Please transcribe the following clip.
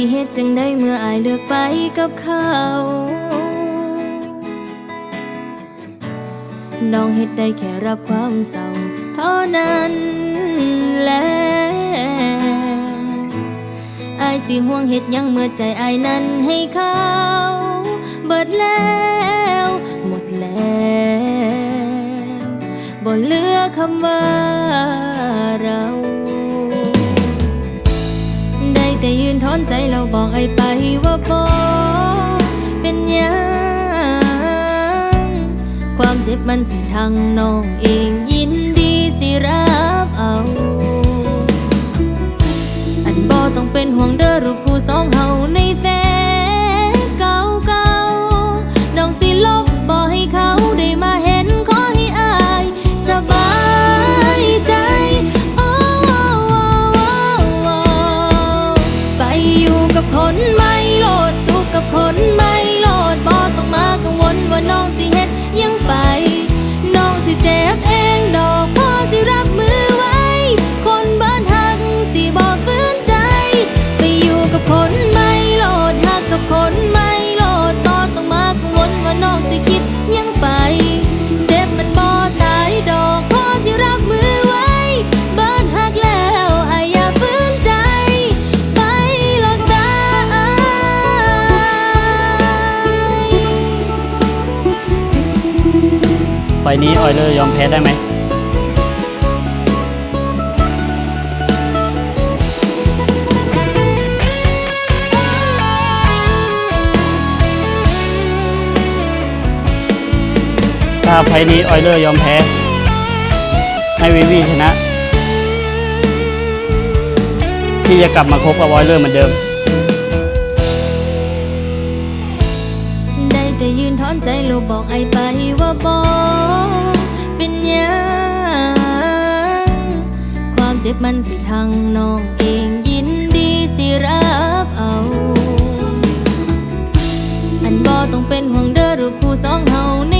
สิเฮ็ดจังได้เมื่ออายเลือกไปกับเขา น้องเฮ็ดได้แค่รับความเศร้าเท่านั้นแหละอายสิห่วงเฮ็ดยังเมื่อใจอายนั้นให้เขาเบิดแล้ว หมดแล้วบ่เหลือคำว่าเรา ยืนทอนใจเราบอกไอ้ไปว่าบอเป็นยังความเจ็บมันสิทางน้องเองยินดีสิรับเอา อันบอต้องเป็นห่วงเด้อรูปผู้สองเฮาในแฟ ล์นี้ออยเลอร์ยอมแพ้ได้ไหมถ้าไฟนี้ออยเลอร์ยอมแพ้ ให้วีวีชนะ ที่จะกลับมาคบกับออยเลอร์เหมือนเดิม ยืนถอนใจโลกบอกไอไปว่าบอเป็นยังความเจ็บมันสิทางน้องเก่งยินดีสิรับเอา อันบอต้องเป็นห่วงเด้อรูปคู่สองเฮาใน